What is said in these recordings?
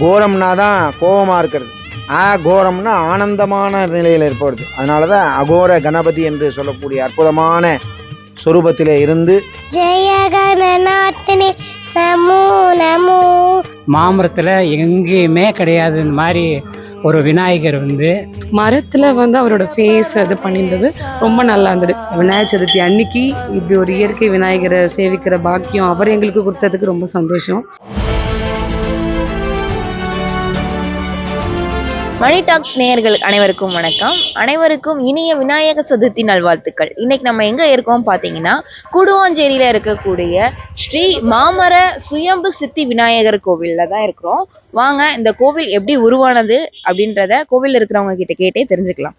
கோரம்னா தான் கோபமாக இருக்கிறது. ஆ கோரம்னா ஆனந்தமான நிலையில் இருப்பது. அதனால தான் அகோர கணபதி என்று சொல்லக்கூடிய அற்புதமான சொரூபத்திலே இருந்து ஜெய கணநாதனே நமோ நமோ. மாமரத்தில் எங்கேயுமே கிடையாது இந்த மாதிரி ஒரு விநாயகர் வந்து மரத்துல வந்து அவரோட ஃபேஸ் அது பண்ணியிருந்தது. ரொம்ப நல்லா இருந்தது. விநாயகர் சதுர்த்தி அன்னைக்கு இப்படி ஒரு இயற்கை விநாயகரை சேவிக்கிற பாக்கியம் அவர் எங்களுக்கு கொடுத்ததுக்கு ரொம்ப சந்தோஷம். மணி டாக்ஸ் நேயர்கள் அனைவருக்கும் வணக்கம். அனைவருக்கும் இனிய விநாயக சதுர்த்தி நல்வாழ்த்துக்கள். இன்னைக்கு நம்ம எங்க இருக்கோம் பாத்தீங்கன்னா குடுவாஞ்சேரியில இருக்கக்கூடிய ஸ்ரீ மாமர சுயம்பு சித்தி விநாயகர் கோவில்ல தான் இருக்கிறோம். வாங்க இந்த கோவில் எப்படி உருவானது அப்படின்றத கோவில்ல இருக்கிறவங்க கிட்ட கேட்டே தெரிஞ்சுக்கலாம்.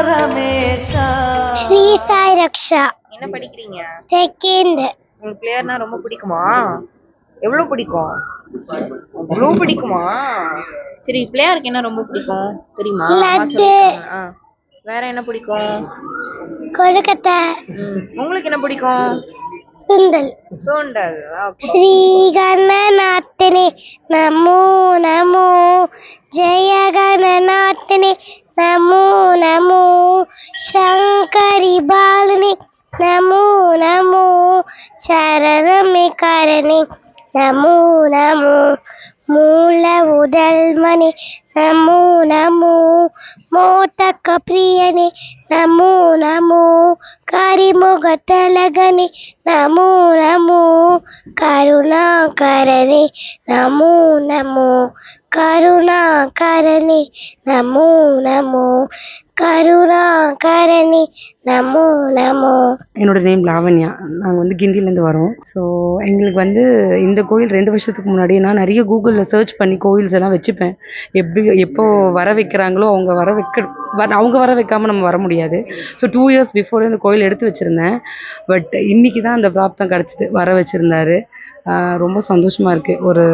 பரமேஷா ஸ்ரீ சாய் ரக்ஷா. என்ன படிக்கிறீங்க? செகண்ட். உங்களுக்கு பிளேயர்னா ரொம்ப பிடிக்குமா? எவ்வளவு பிடிக்கும்? அவ்வளவு பிடிக்குமா? சரி பிளேயருக்கு என்ன ரொம்ப பிடிக்கும்? தெரியுமா? லட்டு. வேற என்ன பிடிக்கும்? கொல்கத்தா. உங்களுக்கு என்ன பிடிக்கும்? சுண்டல். சோண்டல். ஸ்ரீ கணநாதனே நமோ நமோ. ஜெய கணநாதனே நமோ நமோ சங்கரி பாலனே நமோ நமோ சரணமே கரணே நமோ நமோ மூல உதல்மனே நமோ நமோ மோதக பிரியனே நமோ நமோ கரிமுகத்தலகனே நமோ நமோ கருணாகரனே நமோ நமோ கருணாகரனே நமோ நமோ கருணாகரனே நமோ நமோ என்னோட நேம் லாவண்யா. நாங்கள் வந்து கிண்டிலேருந்து வரோம். ஸோ எங்களுக்கு வந்து இந்த கோயில் ரெண்டு வருஷத்துக்கு முன்னாடி நான் நிறைய கூகுளில் சர்ச் பண்ணி கோயில்ஸ் எல்லாம் வச்சுப்பேன். எப்படி எப்போ வர வைக்கிறாங்களோ அவங்க வர வைக்க வர அவங்க வர வைக்காமல் நம்ம வர முடியாது. ஸோ டூ இயர்ஸ் பிஃபோர் இந்த கோயில் எடுத்து வச்சுருந்தேன். பட் இன்னைக்கு தான் அந்த பிராப்தம் கிடச்சிது. வர வச்சுருந்தாரு. ரொம்ப சந்தோஷமாக இருக்குது ஒரு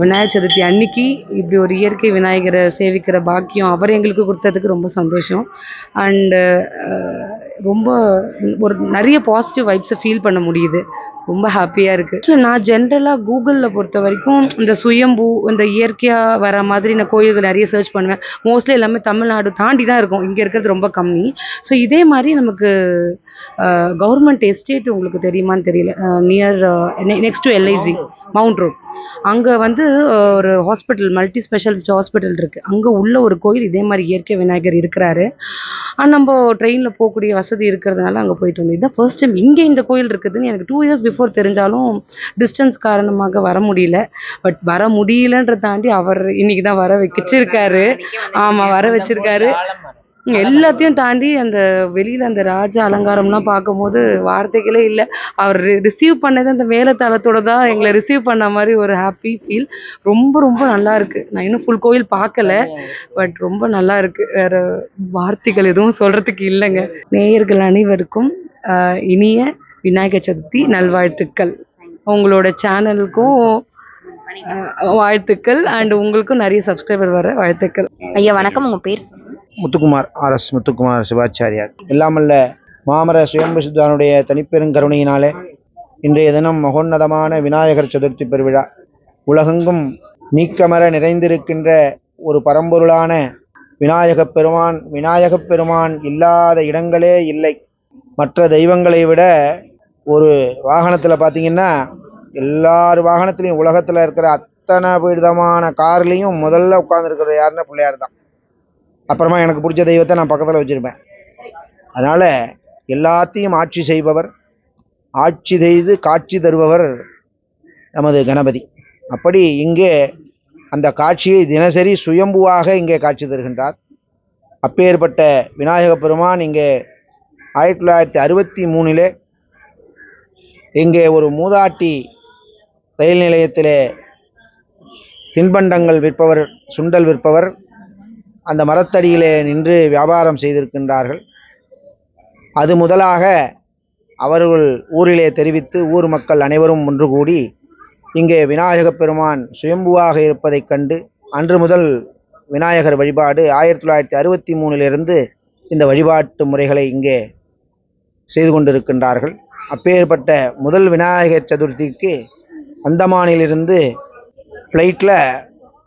விநாயகர் சதுர்த்தி அன்னைக்கு இப்படி ஒரு இயற்கை விநாயகரை சேவிக்கிற பாக்கியம் அவர் எங்களுக்கு கொடுத்ததுக்கு ரொம்ப சந்தோஷம். அண்டு ரொம்ப ஒரு நிறைய பாசிட்டிவ் வைப்ஸை ஃபீல் பண்ண முடியுது. ரொம்ப ஹாப்பியாக இருக்குது இல்லை நான் ஜென்ரலாக கூகுளில் பொறுத்த வரைக்கும் இந்த சுயம்பு இந்த இயற்கையாக வர மாதிரி நான் கோயில்கள் நிறைய சர்ச் பண்ணுவேன். மோஸ்ட்லி எல்லாமே தமிழ்நாடு தாண்டி தான் இருக்கும். இங்கே இருக்கிறது ரொம்ப கம்மி. ஸோ இதே மாதிரி நமக்கு கவர்மெண்ட் எஸ்டேட் உங்களுக்கு தெரியுமான்னு தெரியல. Near next to LIC mount road அங்கே வந்து ஒரு ஹாஸ்பிட்டல் மல்டி ஸ்பெஷாலிஸ்ட் ஹாஸ்பிட்டல் இருக்குது அங்கே உள்ள ஒரு கோயில் இதே மாதிரி இயற்கை விநாயகர் இருக்கிறாரு. ஆனால் நம்ம ட்ரெயினில் போகக்கூடிய வசதி இருக்கிறதுனால அங்கே போயிட்டு வந்தோம். இதுதான் ஃபர்ஸ்ட் டைம் இங்கே இந்த கோயில் இருக்குதுன்னு எனக்கு டூ இயர்ஸ் பிஃபோர் தெரிஞ்சாலும் டிஸ்டன்ஸ் காரணமாக வர முடியல. பட் வர முடியலன்றத தாண்டி அவர் இன்னைக்கு தான் வர வச்சிருக்காரு. ஆமாம் வர வச்சிருக்காரு. எல்லாத்தையும் தாண்டி அந்த வெளியில அந்த ராஜ அலங்காரம்லாம் பார்க்கும்போது வார்த்தைகளே இல்லை. அவர் ரிசீவ் பண்ணது அந்த மேலத்தாளத்தோட தான் எங்களை ரிசீவ் பண்ண மாதிரி ஒரு ஹாப்பி ஃபீல் ரொம்ப ரொம்ப நல்லா இருக்கு. நான் இன்னும் ஃபுல் கோயில் பார்க்கல. பட் ரொம்ப நல்லா இருக்கு. வேற வார்த்தைகள் எதுவும் சொல்றதுக்கு இல்லைங்க. நேயர்கள் அனைவருக்கும் இனிய விநாயகர் சதுர்த்தி நல்வாழ்த்துக்கள். உங்களோட சேனலுக்கும் வாழ்த்துக்கள். அண்ட் உங்களுக்கும் நிறைய சப்ஸ்கிரைபர் வர வாழ்த்துக்கள். ஐயா வணக்கம். உங்க பேர் முத்துக்குமார் முத்துக்குமார் ஆர்எஸ் முத்துக்குமார் சிவாச்சாரியார். எல்லாமல்ல மாமர சுயம்பு சித்தானுடைய தனிப்பெருங்கருணையினாலே இன்றைய தினம் மகோன்னதமான விநாயகர் சதுர்த்தி பெருவிழா. உலகெங்கும் நீக்கமர நிறைந்திருக்கின்ற ஒரு பரம்பொருளான விநாயகப் பெருமான் விநாயகப் பெருமான் இல்லாத இடங்களே இல்லை. மற்ற தெய்வங்களை விட ஒரு வாகனத்தில் பார்த்தீங்கன்னா எல்லார் வாகனத்துலேயும் உலகத்தில் இருக்கிற அத்தனை விதமான கார்லேயும் முதல்ல உட்காந்துருக்கிற யாருன்னா பிள்ளையார் தான். அப்புறமா எனக்கு பிடிச்ச தெய்வத்தை நான் பக்கத்தில் வச்சுருப்பேன். அதனால் எல்லாத்தையும் ஆட்சி செய்பவர் ஆட்சி செய்து காட்சி தருபவர் நமது கணபதி. அப்படி இங்கே அந்த காட்சியை தினசரி சுயம்புவாக இங்கே காட்சி தருகின்றார். அப்பேற்பட்ட விநாயக பெருமான் இங்கே ஆயிரத்தி தொள்ளாயிரத்தி அறுபத்தி மூணிலே இங்கே ஒரு மூதாட்டி ரயில் நிலையத்திலே தின்பண்டங்கள் விற்பவர் சுண்டல் விற்பவர் அந்த மரத்தடியிலே நின்று வியாபாரம் செய்திருக்கின்றார்கள். அது முதலாக அவர்கள் ஊரிலே தெரிவித்து ஊர் மக்கள் அனைவரும் ஒன்று கூடி இங்கே விநாயகப் பெருமான் சுயம்புவாக இருப்பதைக் கண்டு அன்று முதல் விநாயகர் வழிபாடு ஆயிரத்தி தொள்ளாயிரத்தி அறுபத்தி மூணிலிருந்து இந்த வழிபாட்டு முறைகளை இங்கே செய்து கொண்டிருக்கின்றார்கள். அப்பேற்பட்ட முதல் விநாயகர் சதுர்த்திக்கு அந்தமானிலிருந்து ஃப்ளைட்டில்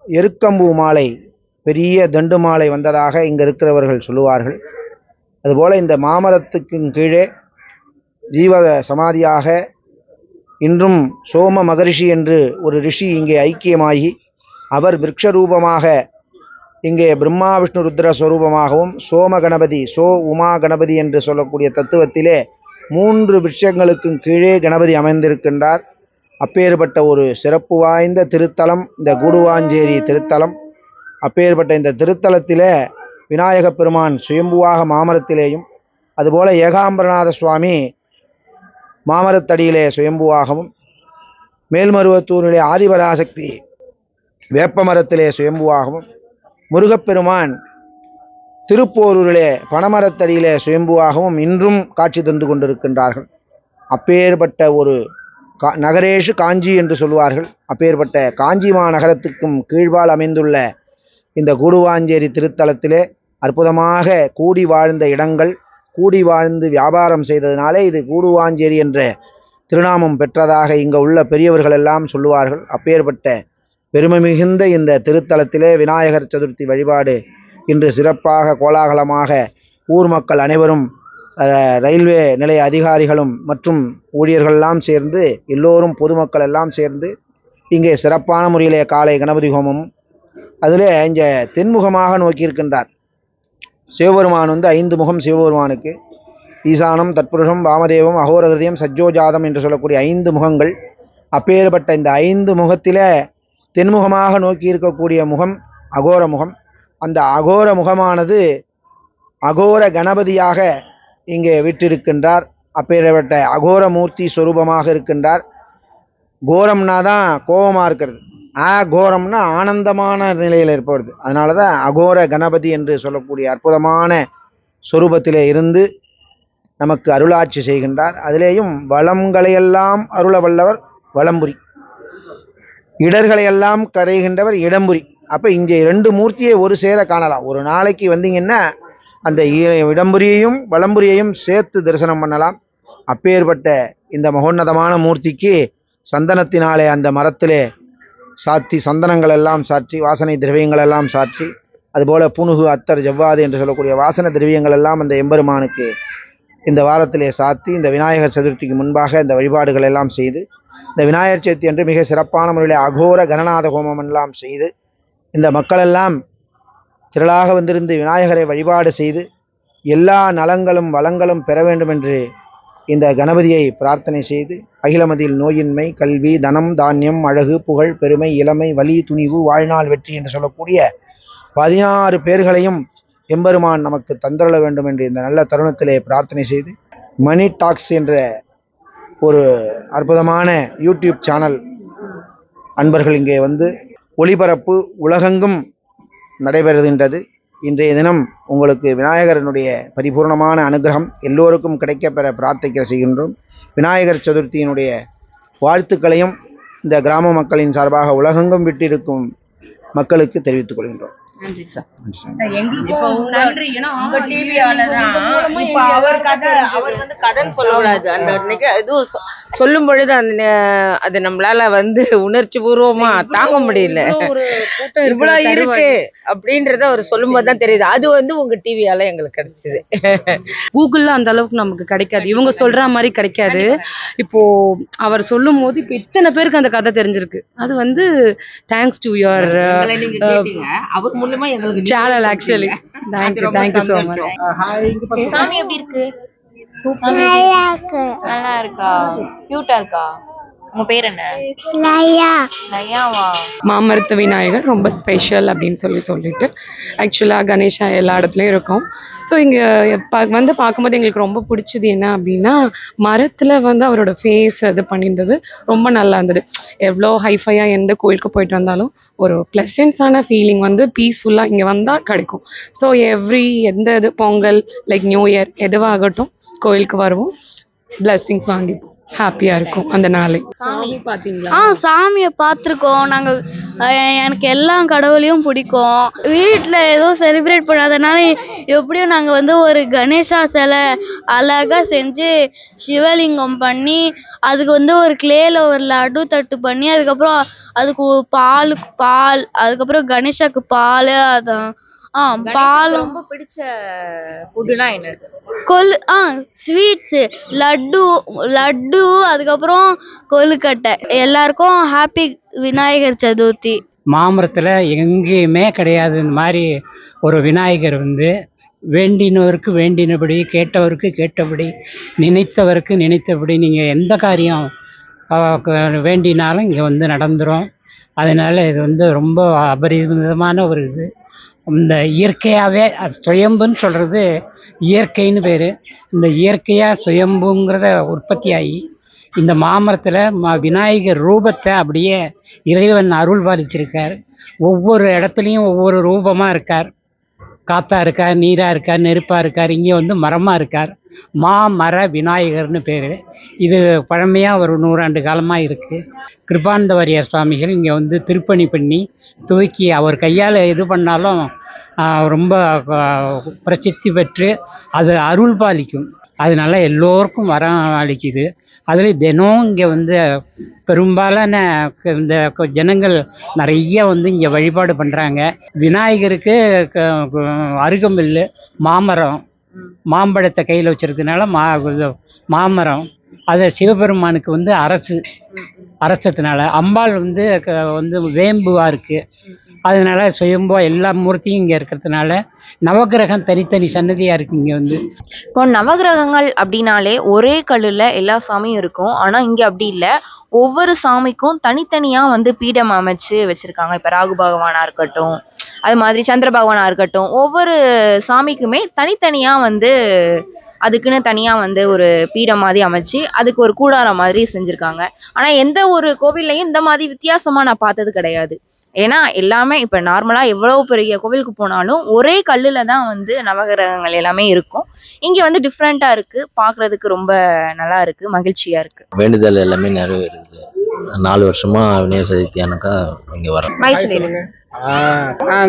எருக்கம்பூ மாலை பெரிய தண்டு மாலை வந்ததாக இங்கே இருக்கிறவர்கள் சொல்லுவார்கள். அதுபோல் இந்த மாமரத்துக்கும் கீழே ஜீவ சமாதியாக இன்றும் சோம மகரிஷி என்று ஒரு ரிஷி இங்கே ஐக்கியமாகி அவர் விரக்ஷரூபமாக இங்கே பிரம்மா விஷ்ணு ருத்ர ஸ்வரூபமாகவும் சோம கணபதி சோ உமா கணபதி என்று சொல்லக்கூடிய தத்துவத்திலே மூன்று விருட்சங்களுக்கும் கீழே கணபதி அமைந்திருக்கின்றார். அப்பேற்பட்ட ஒரு சிறப்பு வாய்ந்த திருத்தலம் இந்த கூடுவாஞ்சேரி திருத்தலம். அப்பேற்பட்ட இந்த திருத்தலத்திலே விநாயகப் பெருமான் சுயம்புவாக மாமரத்திலேயும் அதுபோல ஏகாம்பரநாத சுவாமி மாமரத்தடியிலே சுயம்புவாகவும் மேல்மருவத்தூரிலே ஆதிபராசக்தி வேப்ப மரத்திலே சுயம்புவாகவும் முருகப்பெருமான் திருப்போரூரிலே பனமரத்தடியிலே சுயம்புவாகவும் இன்றும் காட்சி தந்து கொண்டிருக்கின்றார்கள். அப்பேற்பட்ட ஒரு கா நகரேஷு காஞ்சி என்று சொல்வார்கள் அப்பேற்பட்ட காஞ்சி மாநகரத்துக்கும் கீழ்வால் அமைந்துள்ள இந்த கூடுவாஞ்சேரி திருத்தலத்திலே அற்புதமாக கூடி வாழ்ந்த இடங்கள் கூடி வாழ்ந்து வியாபாரம் செய்ததினாலே இது கூடுவாஞ்சேரி என்ற திருநாமம் பெற்றதாக இங்கே உள்ள பெரியவர்கள் எல்லாம் சொல்லுவார்கள். அப்பேற்பட்ட பெருமை மிகுந்த இந்த திருத்தலத்திலே விநாயகர் சதுர்த்தி வழிபாடு இன்று சிறப்பாக கோலாகலமாக ஊர் மக்கள் அனைவரும் ரயில்வே நிலைய அதிகாரிகளும் மற்றும் ஊழியர்களெல்லாம் சேர்ந்து எல்லோரும் பொதுமக்கள் எல்லாம் சேர்ந்து இங்கே சிறப்பான முறையிலே காலை கணபதி ஹோமமும் அதில் இங்கே தென்முகமாக நோக்கியிருக்கின்றார். சிவபெருமான் வந்து ஐந்து முகம் சிவபெருமானுக்கு. ஈசானம் தற்புருஷம் வாமதேவம் அகோரகிருதயம் சஜ்ஜோஜாதம் என்று சொல்லக்கூடிய ஐந்து முகங்கள். அப்பேற்பட்ட இந்த ஐந்து முகத்தில் தென்முகமாக நோக்கி இருக்கக்கூடிய முகம் அகோர முகம். அந்த அகோர முகமானது அகோர கணபதியாக இங்கே விட்டிருக்கின்றார். அப்பேற்பட்ட அகோர மூர்த்தி சொரூபமாக இருக்கின்றார். கோரம்னா தான் கோபமாக இருக்கிறது. அகோரம்னா ஆனந்தமான நிலையில் இருப்பது. அதனால தான் அகோர கணபதி என்று சொல்லக்கூடிய அற்புதமான சொரூபத்திலே இருந்து நமக்கு அருளாட்சி செய்கின்றார். அதிலேயும் வளங்களையெல்லாம் அருள வல்லவர் வளம்புரி இடர்களையெல்லாம் கரைகின்றவர் இடம்புரி. அப்போ இங்கே ரெண்டு மூர்த்தியை ஒரு சேர காணலாம். ஒரு நாளைக்கு வந்தீங்கன்னா அந்த இடம்புரியையும் வளம்புரியையும் சேர்த்து தரிசனம் பண்ணலாம். அப்பேற்பட்ட இந்த மகோன்னதமான மூர்த்திக்கு சந்தனத்தினாலே அந்த மரத்திலே சாத்தி சந்தனங்கள் எல்லாம் சாற்றி வாசனை திரவியங்கள் எல்லாம் சாற்றி அதுபோல் புனுகு அத்தர் ஜவ்வாது என்று சொல்லக்கூடிய வாசன திரவியங்கள் எல்லாம் அந்த எம்பெருமானுக்கு இந்த வாரத்திலே சாத்தி இந்த விநாயகர் சதுர்த்திக்கு முன்பாக இந்த வழிபாடுகள் எல்லாம் செய்து இந்த விநாயகர் சதுர்த்தி அன்று மிக சிறப்பான முறையில் அகோர கணநாத ஹோமம் எல்லாம் செய்து இந்த மக்களெல்லாம் திரளாக வந்திருந்து விநாயகரை வழிபாடு செய்து எல்லா நலங்களும் வளங்களும் பெற வேண்டும் என்று இந்த கணபதியை பிரார்த்தனை செய்து அகிலமதியில் நோயின்மை கல்வி தனம் தானியம் அழகு புகழ் பெருமை இளமை வலி துணிவு வாழ்நாள் வெற்றி என்று சொல்லக்கூடிய பதினாறு பேர்களையும் எம்பெருமான் நமக்கு தந்தருள வேண்டும் என்று இந்த நல்ல தருணத்திலே பிரார்த்தனை செய்து மணி டாக்ஸ் என்ற ஒரு அற்புதமான யூடியூப் சேனல் அன்பர்கள் இங்கே வந்து ஒளிபரப்பு உலகெங்கும் நடைபெறுகின்றது. இன்றைய தினம் உங்களுக்கு விநாயகரனுடைய பரிபூர்ணமான அனுகிரகம் எல்லோருக்கும் கிடைக்கப்பெற பிரார்த்திக்க செய்கின்றோம். விநாயகர் சதுர்த்தியினுடைய வாழ்த்துக்களையும் இந்த கிராம மக்களின் சார்பாக உலகெங்கும் விட்டிருக்கும் மக்களுக்கு தெரிவித்துக் கொள்கின்றோம். நன்றி சார் இப்போ உங்க உங்க டிவியால தான். இப்போ அவர் கதை அவர் வந்து கதைன்னு சொல்லக்கூடாது. அந்த சொல்லும் பொழுது அந்த அது நம்மளால வந்து உணர்ச்சி பூர்வமா தாங்க முடியல. இவ்வளவு இருக்கு அப்படின்றத அவர் சொல்லும்போது தான் தெரியுது. அது வந்து உங்க டிவியால எங்களுக்கு கிடைச்சது. கூகுளில் அந்த அளவுக்கு நமக்கு கிடைக்காது. இவங்க சொல்ற மாதிரி கிடைக்காது. இப்போ அவர் சொல்லும் போது இப்போ இத்தனை பேருக்கு அந்த கதை தெரிஞ்சிருக்கு. அது வந்து தேங்க்ஸ் டு யுவர் அவர் மூலமா எங்களுக்கு channel actually thank you thank you so much சாமி எப்படி இருக்கு? நல்லா இருக்கு? நல்லா இருக்கா கியூட்டா இருக்கா? உங்க பேர் என்ன? லயா. நயாவா மாமரத்து விநாயகர் ரொம்ப ஸ்பெஷல் அப்படின்னு சொல்லி சொல்லிட்டு ஆக்சுவலாக கணேஷா எல்லா இடத்துலையும் இருக்கும். ஸோ இங்கே வந்து பார்க்கும்போது எங்களுக்கு ரொம்ப பிடிச்சது என்ன அப்படின்னா மரத்தில் வந்து அவரோட ஃபேஸ் இது பண்ணியிருந்தது. ரொம்ப நல்லா இருந்தது. எவ்வளோ ஹைஃபையாக எந்த கோயிலுக்கு போயிட்டு வந்தாலும் ஒரு ப்ளசன்ஸான ஃபீலிங் வந்து பீஸ்ஃபுல்லாக இங்கே வந்தால் கிடைக்கும். ஸோ எவ்ரி எந்த இது பொங்கல் லைக் நியூ இயர் எதுவாகட்டும் கோயிலுக்கு வருவோம். பிளெஸ்ஸிங்ஸ் வாங்கி ஹாப்பியாக இருக்கும் அந்த நாளை. சாமி பார்த்தீங்களா ஆ சாமியை பார்த்துருக்கோம் நாங்கள் எனக்கு எல்லா கடவுளையும் பிடிக்கும். வீட்டில் எதுவும் செலிப்ரேட் பண்ணாதனால எப்படியும் நாங்கள் வந்து ஒரு கணேசா சிலை அழகாக செஞ்சு சிவலிங்கம் பண்ணி அதுக்கு வந்து ஒரு கிளேல ஒரு லட்டு தட்டு பண்ணி அதுக்கப்புறம் அதுக்கு பாலுக்கு பால் அதுக்கப்புறம் கணேஷாக்கு பால் அதான். ஆ ரொம்ப பிடிச்ச ஃபுட்டுனா என்னது கொலு ஆ ஸ்வீட்ஸு லட்டு லட்டு அதுக்கப்புறம் கொழுக்கட்டை. எல்லாருக்கும் ஹாப்பி விநாயகர் சதுர்த்தி. மாமரத்தில் எங்கேயுமே கிடையாது. இந்த மாதிரி ஒரு விநாயகர் வந்து வேண்டினவருக்கு வேண்டினபடி கேட்டவருக்கு கேட்டபடி நினைத்தவருக்கு நினைத்தபடி நீங்கள் எந்த காரியம் வேண்டினாலும் இங்கே வந்து நடந்துரும். அதனால் இது வந்து ரொம்ப அபரிமிதமான ஒரு இது. இந்த இயற்கையாகவே அது சுயம்புன்னு சொல்கிறது இயற்கைன்னு பேர். இந்த இயற்கையாக சுயம்புங்கிறத உற்பத்தி ஆகி இந்த மாமரத்தில் மா விநாயகர் ரூபத்தை அப்படியே இறைவன் அருள் பாலிச்சிருக்கார். ஒவ்வொரு இடத்துலையும் ஒவ்வொரு ரூபமாக இருக்கார். காத்தா இருக்கார் நீராக இருக்கார் நெருப்பாக இருக்கார் இங்கே வந்து மரமாக இருக்கார். மாமர விநாயகர்னு பேர். இது பழமையாக ஒரு நூறாண்டு காலமாக இருக்குது கிருபானந்த வாரியார் சுவாமிகள் இங்கே வந்து திருப்பணி பண்ணி தூக்கி அவர் கையால் எது பண்ணாலும் ரொம்ப பிரசித்தி பெற்று அது அருள் பாலிக்கும். அதனால எல்லோருக்கும் வரம் அளிக்குது. அதில் தினம் இங்கே வந்து பெரும்பாலான இந்த ஜனங்கள் நிறைய வந்து இங்கே வழிபாடு பண்ணுறாங்க விநாயகருக்கு க- அருகம்பில்லு மாமரம் மாம்பழத்தை கையில் வச்சுருக்கனால மா மாமரம் அதை சிவபெருமானுக்கு வந்து அரசு அரசத்தினால அம்பாள் வந்து க- வந்து வேம்புவாக இருக்குது அதனால சுயம்போ எல்லா மூர்த்தியும் இங்கே இருக்கிறதுனால நவக்கிரகம் தனித்தனி சன்னதியாக இருக்குது இங்கே வந்து. இப்போ நவகிரகங்கள் அப்படின்னாலே ஒரே கல்லில் எல்லா சாமியும் இருக்கும். ஆனால் இங்கே அப்படி இல்லை. ஒவ்வொரு சாமிக்கும் தனித்தனியாக வந்து பீடம் அமைச்சு வச்சுருக்காங்க. இப்போ ராகு பகவானாக இருக்கட்டும் அது மாதிரி சந்திர பகவானாக இருக்கட்டும். ஒவ்வொரு சாமிக்குமே தனித்தனியாக வந்து அதுக்குன்னு தனியாக வந்து ஒரு பீடம் மாதிரி அமைச்சு அதுக்கு ஒரு கூடாரம் மாதிரி செஞ்சுருக்காங்க. ஆனால் எந்த ஒரு கோவில்லையும் இந்த மாதிரி வித்தியாசமாக நான் பார்த்தது கிடையாது. ஏன்னா எல்லாமே இப்போ நார்மலாக எவ்வளவு பெரிய கோவிலுக்கு போனாலும் ஒரே கல்லுல தான் வந்து நவகிரகங்கள் எல்லாமே இருக்கும். இங்கே வந்து டிஃப்ரெண்ட்டாக இருக்கு. பார்க்குறதுக்கு ரொம்ப நல்லா இருக்குது மகிழ்ச்சியாக இருக்குது வேண்டுதல் எல்லாமே நிறைவேறுது. நாலு வருஷமா விநாயகர் சதுர்த்தி ஆனாக்கா இங்க வரோம்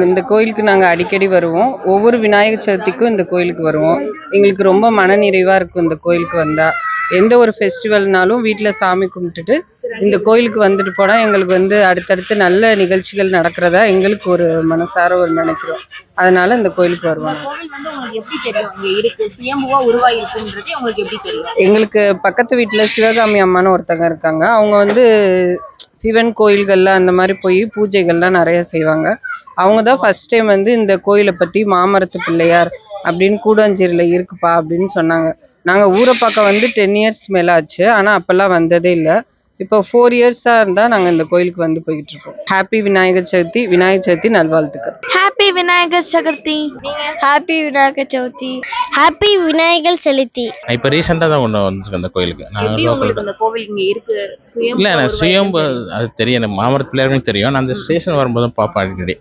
இந்த கோயிலுக்கு நாங்கள் அடிக்கடி வருவோம். ஒவ்வொரு விநாயகர் சதுர்த்திக்கும் இந்த கோயிலுக்கு வருவோம். எங்களுக்கு ரொம்ப மனநிறைவாக இருக்கும் இந்த கோயிலுக்கு வந்தால் எந்த ஒரு ஃபெஸ்டிவல்னாலும் வீட்டில் சாமி கும்பிட்டுட்டு இந்த கோயிலுக்கு வந்துட்டு போனால் எங்களுக்கு வந்து அடுத்தடுத்து நல்ல நிகழ்ச்சிகள் நடக்கிறதா எங்களுக்கு ஒரு மனசார ஒரு நினைக்கிறோம். அதனால இந்த கோயிலுக்கு வருவாங்க. எங்களுக்கு பக்கத்து வீட்டில் சிவகாமி அம்மான்னு ஒருத்தங்க இருக்காங்க. அவங்க வந்து சிவன் கோயில்கள்ல அந்த மாதிரி போய் பூஜைகள்லாம் நிறைய செய்வாங்க. அவங்க தான் ஃபர்ஸ்ட் டைம் வந்து இந்த கோயிலை பற்றி மாமரத்து பிள்ளையார் அப்படின்னு கூடாஞ்சேரியில் இருக்குப்பா அப்படின்னு சொன்னாங்க. நாங்கள் ஊரை பார்க்க வந்து டென் இயர்ஸ் மேலே ஆச்சு. ஆனால் அப்போல்லாம் வந்ததே இல்லை. இப்போ ஃபோர் இயர்ஸாக இருந்தால் நாங்கள் இந்த கோயிலுக்கு வந்து போய்கிட்டு இருக்கோம். ஹாப்பி விநாயகர் சதுர்த்தி விநாயகர் சதுர்த்தி நல்வாழ்த்துக்கள். Happy Vinayagar Chaturthi happy Vinayagar Chaturthi happy Vinayagar Chaturthi இப்போ ரீசெண்டாக தான் ஒன்று வந்திருக்கு அந்த கோயிலுக்கு. நான் இந்த கோவில் இங்க இருக்கு? சுயம்பு இல்லை சுயம்பு அது தெரியும். எனக்கு மாமரத்து பிள்ளையாருக்கும் தெரியும். நான் அந்த ஸ்டேஷன் வரும்போது பார்ப்பேன் அடிக்கடி.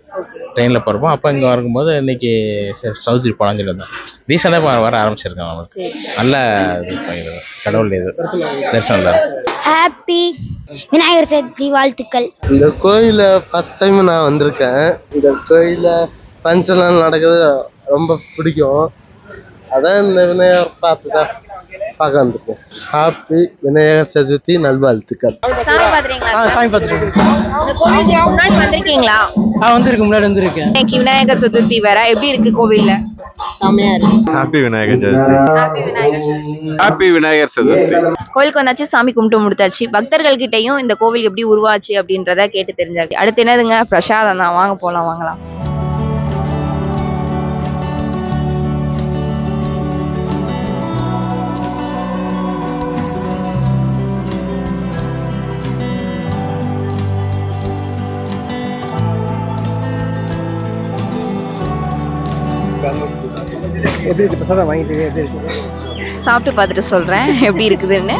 ட்ரெயினில் போகிறப்போ அப்போ இங்கே வரும்போது இன்னைக்கு சரி சௌத்ரி போகலான்னு சொல்லியிருந்தேன் ரீசெண்டாக வர ஆரம்பிச்சிருக்கேன் சரி. நல்ல. கடவுள் இது. தரிசனம் தான். ஹாப்பி விநாயகர் சதுர்த்தி வாழ்த்துக்கள். இந்த கோயில ஃபர்ஸ்ட் டைம் நான் வந்திருக்கேன். இந்த கோயில பஞ்செல்லாம் நடக்குது ரொம்ப பிடிக்கும். அதான் இந்த விநாயகர் பார்த்துதான். பார்க்க வந்திருக்கேன் ஹாப்பி விநாயகர் சதுர்த்தி நல்வாழ்த்துக்கள் சாமி பாத்துறீங்களா சாமி பார்த்துட்டு இந்த கோவிலுக்கு முன்னாடி வந்திருக்கீங்களா? வந்திருக்கு முன்னாடி வந்திருக்கேன். இன்னைக்கு விநாயகர் சதுர்த்தி வேற. எப்படி இருக்கு கோவில்ல? Happy Vinayagar Chaturthi happy Vinayagar Chaturthi happy Vinayagar Chaturthi கோயிலுக்கு வந்தாச்சு சாமி கும்பிட்டு முடித்தாச்சு பக்தர்கள் கிட்டயும் இந்த கோவில் எப்படி உருவாச்சு அப்படின்றத கேட்டு தெரிஞ்சாச்சு. அடுத்து என்னதுங்க? பிரசாதம் தான். வாங்க போலாம் வாங்கலாம். எப்படி இருக்கு? பிரசாதம் வாங்கிட்டு எப்படி இருக்கு? சாப்பிட்டு பார்த்துட்டு சொல்றேன். எப்படி இருக்குதுன்னு.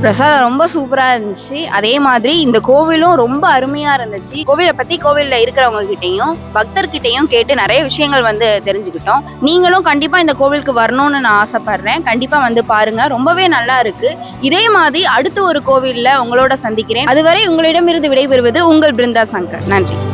பிரசாதம் ரொம்ப சூப்பராக இருந்துச்சு. அதே மாதிரி இந்த கோவிலும் ரொம்ப அருமையாக இருந்துச்சு. கோவிலை பற்றி கோவிலில் இருக்கிறவங்க கிட்டேயும் பக்தர்கிட்டையும் கேட்டு நிறைய விஷயங்கள் வந்து தெரிஞ்சுக்கிட்டோம். நீங்களும் கண்டிப்பாக இந்த கோவிலுக்கு வரணும்னு நான் ஆசைப்படுறேன். கண்டிப்பாக வந்து பாருங்க. ரொம்பவே நல்லா இருக்கு. இதே மாதிரி அடுத்த ஒரு கோவிலில் உங்களோட சந்திக்கிறேன். அதுவரை உங்களிடமிருந்து விடைபெறுவது உங்கள் பிருந்தா சங்கர். நன்றி.